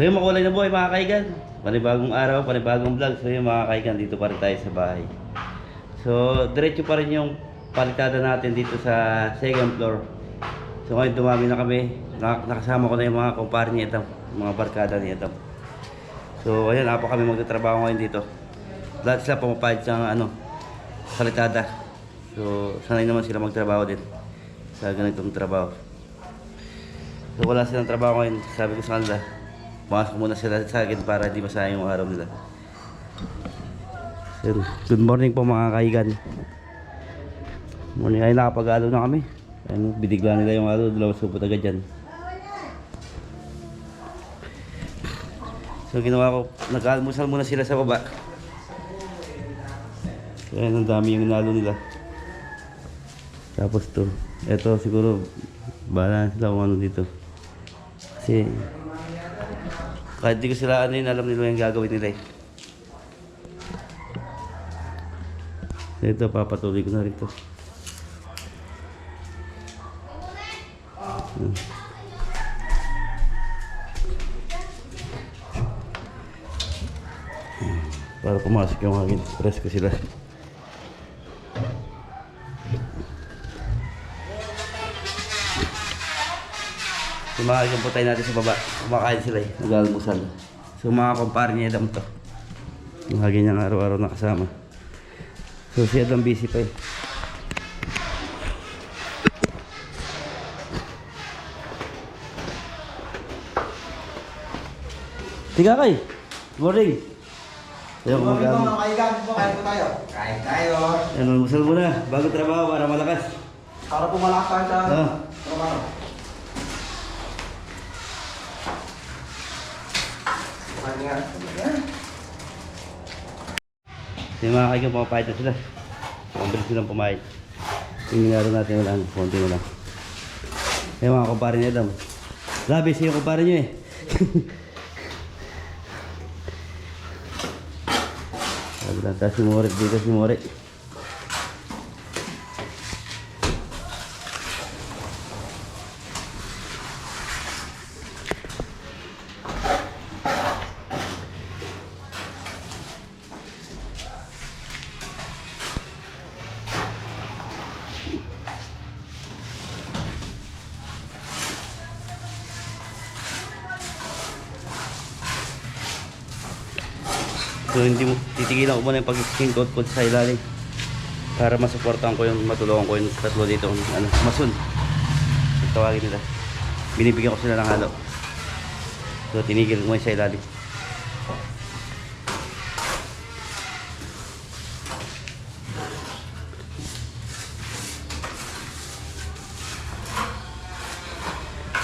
So yung makulay na buhay mga kaigan. Panibagong araw, panibagong vlog. So yung mga kaigan, dito pa rin tayo sa bahay. So diretso pa rin yung palitada natin dito sa second floor. So ngayon dumami na kami. Nak- Nakasama ko na yung mga kumpare niya ito. Mga barkada niya ito. So ayan, apo kami magtatrabaho ngayon dito. Lahat sila pumapayad sa ano, palitada. So sanay naman sila magtrabaho din sa ganitong trabaho. So wala silang trabaho ngayon. Sabi ko sa kanila, pumasok muna sila sa akin para di masayang yung araw nila. So, good morning po mga kaigan. Morning ay nakapag-alo na kami. Ayun, bidigla nila yung alo, dalawang supot agad dyan. So ginawa ko, nag-almusal muna sila sa baba. Ayun, ang dami yung inalo nila. Tapos to, eto siguro, bahala sila kung ano dito. Kasi, kahit di ko sila ano yun, alam nila yung gagawin nila eh. Ito, papatuloy ko na rin to. Hmm. Para pumasok yung hangin, press ko sila. Sumakal po tayo natin sa baba. Kumakain sila eh. Nag-almusal. So mga kumpare niya Adam to. Yung hagi niyang araw-araw nakasama. So si Adam busy pa eh. Tiga kay. Morning. Ayaw ko mag mga kaigan po, kain po tayo. Kain tayo. Ano, almusal muna. Bago trabaho para malakas. Para po malakas tayo sa Ah. trabaho. Kain nga. Yung mga kaigan, pumapahit na sila. Mabilis silang pumahit. Yung natin wala, konti mo lang. Yung mga kumpare niya Adam. Grabe, yung kumpare niyo eh. Lang, tapos si Morit dito, si Morit. So hindi mo, titigilan ko muna yung pag-skin coat ko sa ilalim. Para masuportahan ko yung matulungan ko yung tatlo dito. Ano, masun. Tawagin nila. Binibigyan ko sila ng halo. So tinigil ko muna sa ilalim.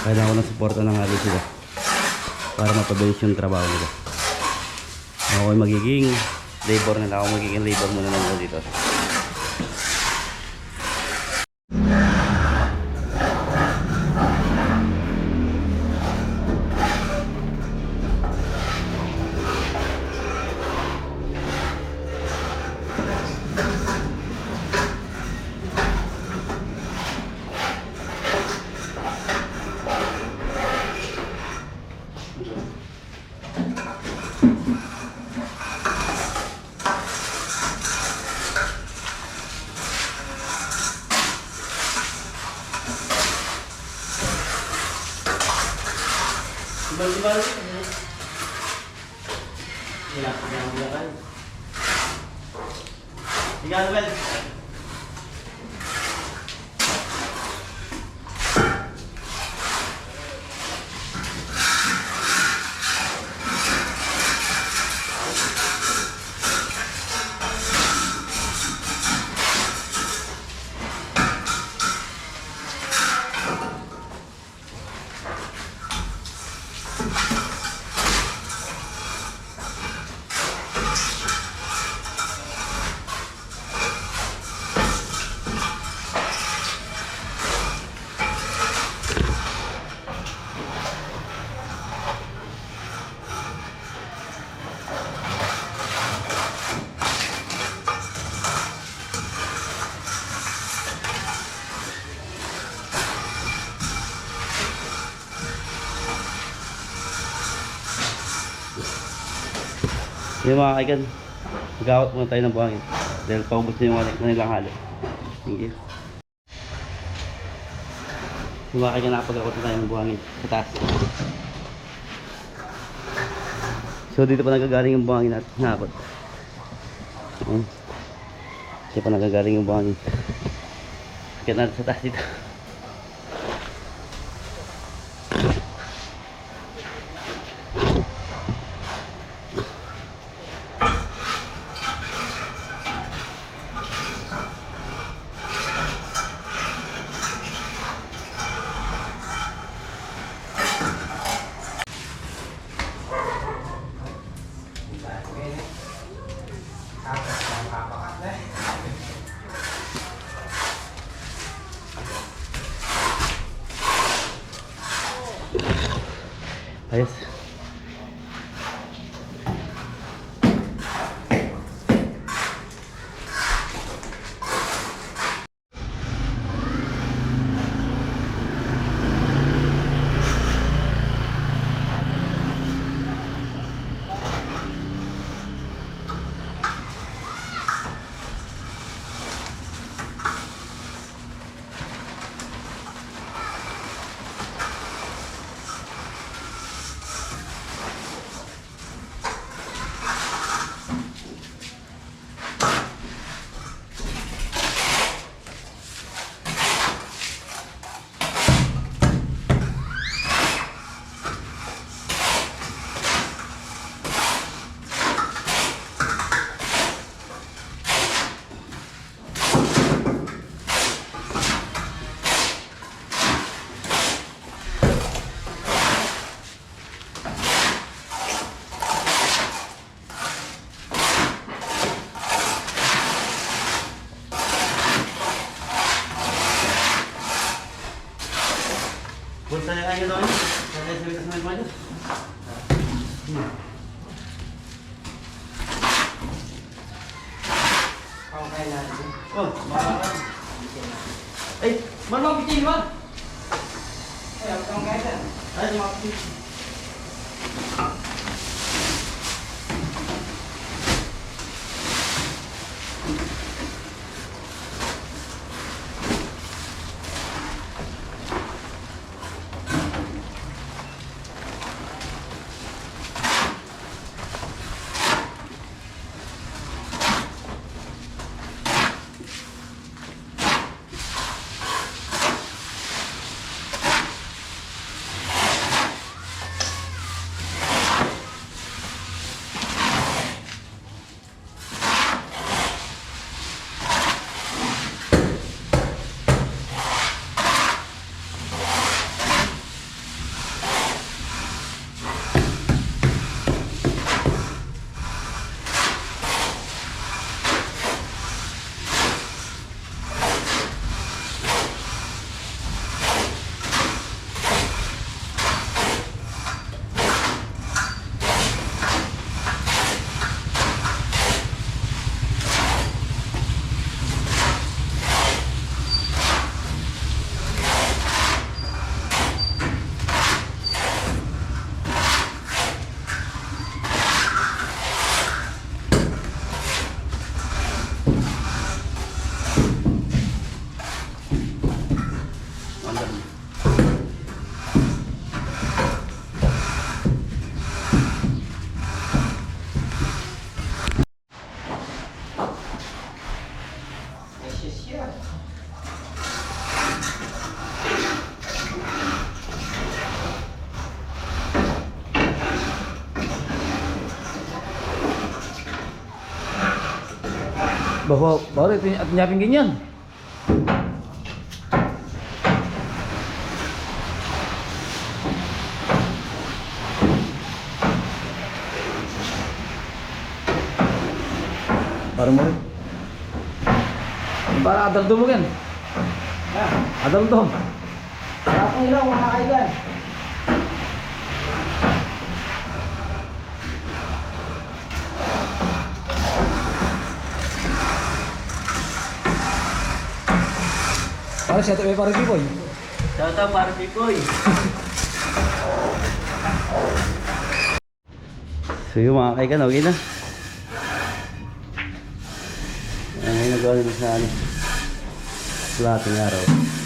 Kailangan ko ng suporta ng halo sila. Para mapabilis yung trabaho nila. Ako magiging labor nila. Ako magiging labor muna lang dito. 뭐 가야지. Yung mga kaigan, magawat muna tayo ng buhangin. Dahil paubos na yung na nilang halo. Thank you. Yung mga kaigan, nakapagawat na tayo ng buhangin sa taas. So dito pa nagagaling yung buhangin natin. Nakapot. Ayan. Dito pa nagagaling yung buhangin. Kaya natin sa taas dito. Ayos. Kaya sa bitas ng mga Okay na. Oh, mga Ay, malamang pitin ba? Ay, bahwa baru itu nyapin pingginya, Parang. Para adal tuh mo kan? tuh, Adal Pare, shout out pare Pipoy. Shout out pare Pipoy. so yung mga kaigan, okay na. Ano yung nagawa nila sa ano, plating araw.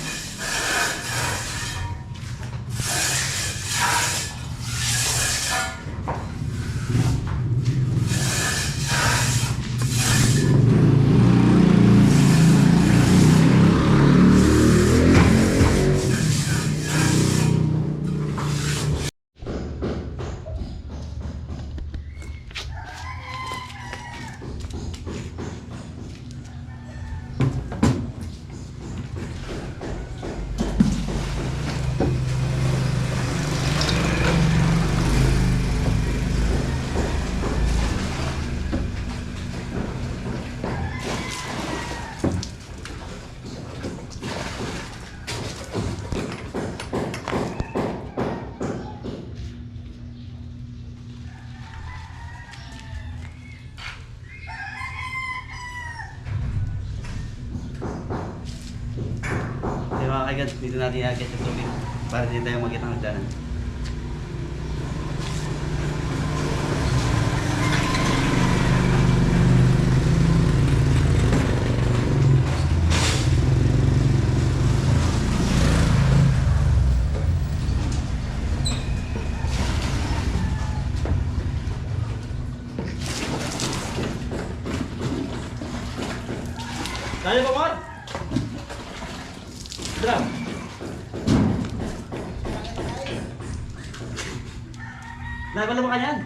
Natin i-agad yung tubig para hindi tayo magkita ng daan. Tayo pa, Mon! Drum! Nagpala mo ka yan?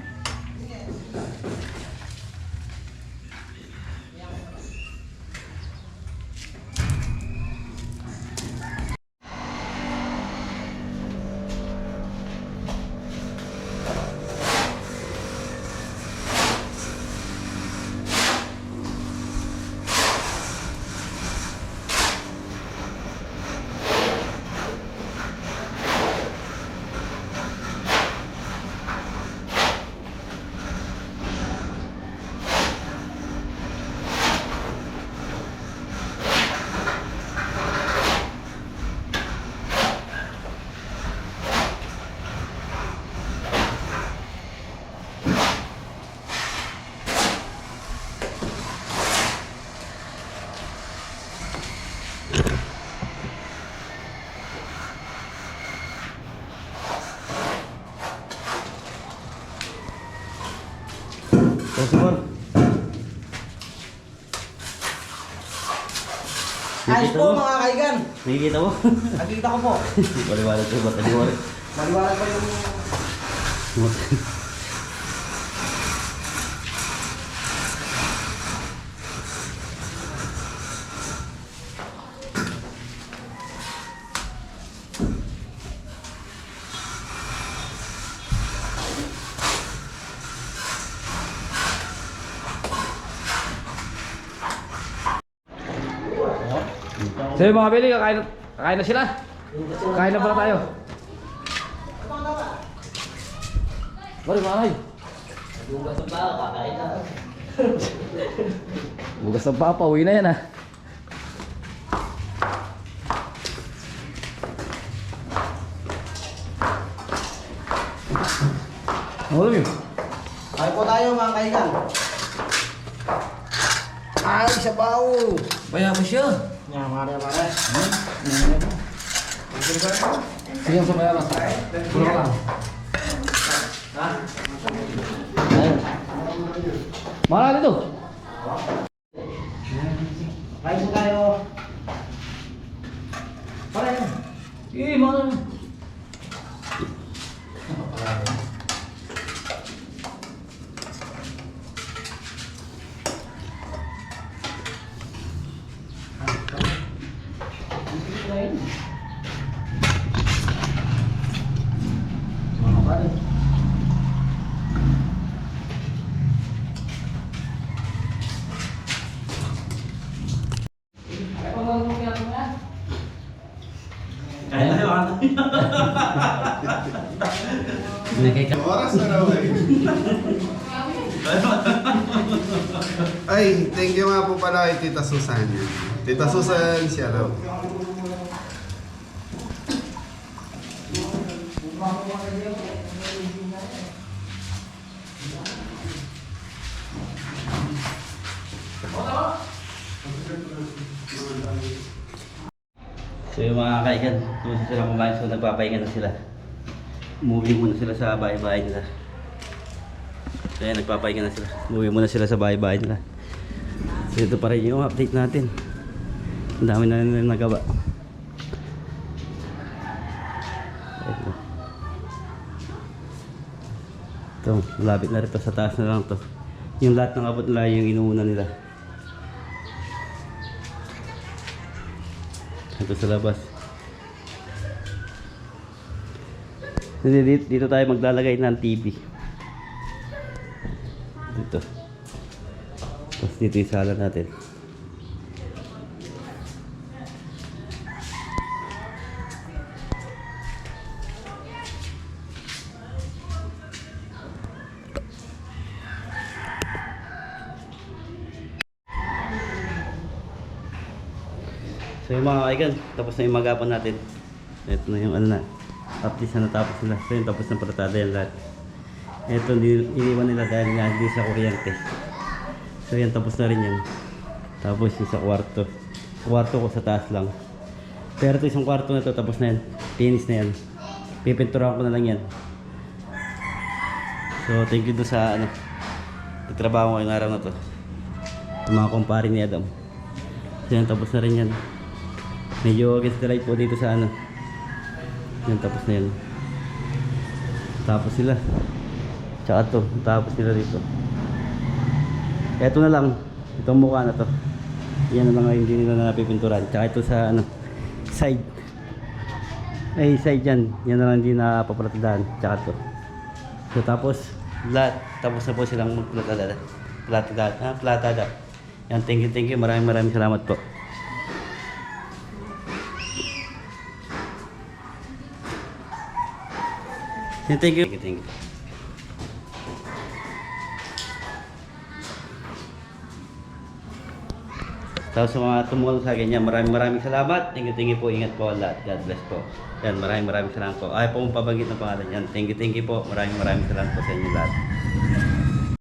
Terus Mon. Ayos po mga kaigan. Nakikita mo? Nakita ko po. Baliwanag ko, ba't aliwanag? Maliwanag pa yung... So yung mga bili, kakain, kakain na sila. Kakain na pala tayo. Bari, manay. Bukas pa, kakain na. Bukas ng papa, uwi na yan ah. Ang ulam yun. Kain po tayo mga kaigan. Ay, sabaw! Baya mo siya. Yan, mare, mare. Sige, sa baya lang. Pulo lang. Ayun. Mahal dito. Kain po tayo. Pare, Eh, mahal. mga Ano? Nakikita. Oras na raw eh. Ay, thank you nga po pala kay Tita Susan. Tita Susan, siya raw. So yung mga kaigan, tuloy sila kumain, so nagpapahinga na sila. Moving muna sila sa bahay-bahay nila. Kaya nagpapahinga na sila. Moving muna sila sa bahay-bahay nila. So ito pa rin yung update natin. Ang dami na nila nagawa. Ito. Ito, na rin to sa taas na lang to. Yung lahat ng abot nila yung inuuna nila. Ito sa labas. Dito, dito tayo maglalagay ng TV. Dito. Tapos dito yung sala natin. Mga kaigan, tapos na yung magapon natin. Ito na yung ano na. Updates na natapos nila. So yung tapos ng paratada yan lahat. Ito ni- iniwan nila dahil nga hindi sa kuryente. So yan tapos na rin yan. Tapos yung sa kwarto. Kwarto ko sa taas lang. Pero ito isang kwarto na to tapos na yan. Finish na yan. Pipinturahan ko na lang yan. So thank you doon sa ano. Nagtrabaho ko ngayong araw na to. Yung mga kumpare ni Adam. So yan tapos na rin yan. Medyo against the light po dito sa ano. Yan tapos na yan. Tapos sila. Tsaka to, tapos nila dito. Eto na lang, itong mukha na to. Yan na lang ang hindi nila na napipinturan. Tsaka ito sa ano, side. Ay, side yan. Yan na lang hindi napapratadaan. Tsaka to. So tapos, lahat, tapos na po silang magplatada. Platada, ah, platada. Yan, thank you, thank you. Maraming maraming salamat po. Thank you. Thank you, thank you. Tapos sa mga tumulong sa akin yan, maraming maraming salamat. Thank you, thank you po. Ingat po lahat. God bless po. Yan, maraming maraming salamat po. Ayaw po pabanggit ng pangalan yan. Thank you, thank you po. Maraming maraming salamat po sa inyo lahat.